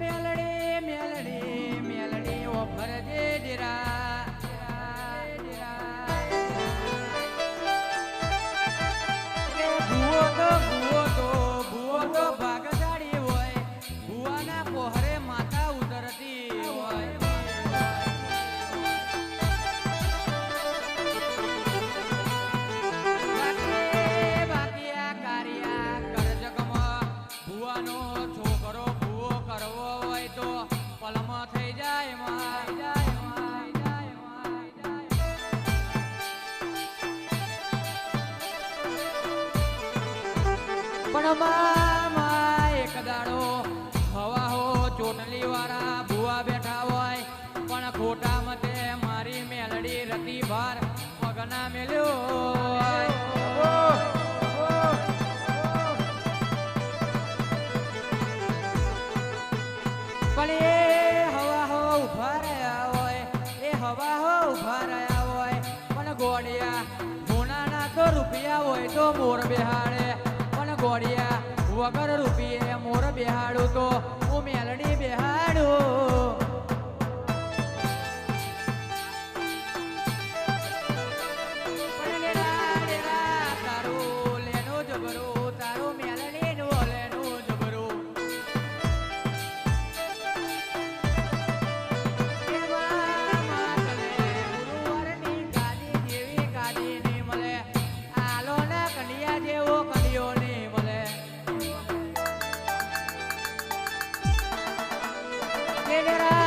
મેલડી પણ એક દાડો હવા હો ચોટલી વાળા ભૂવા બેઠા હોય. પણ ખોટા મતે મારી મેલડી રતી ભાર પગના મેલ્યો પણ એ હવા હો ઊભા રહ્યા હોય. એ હવા હો ઊભા રહ્યા હોય. પણ ગોળિયા મોનાના તો રૂપિયા હોય તો મોર બેહાડે. વગર રૂપિયે મોર બેહાડું તો. Alegrar.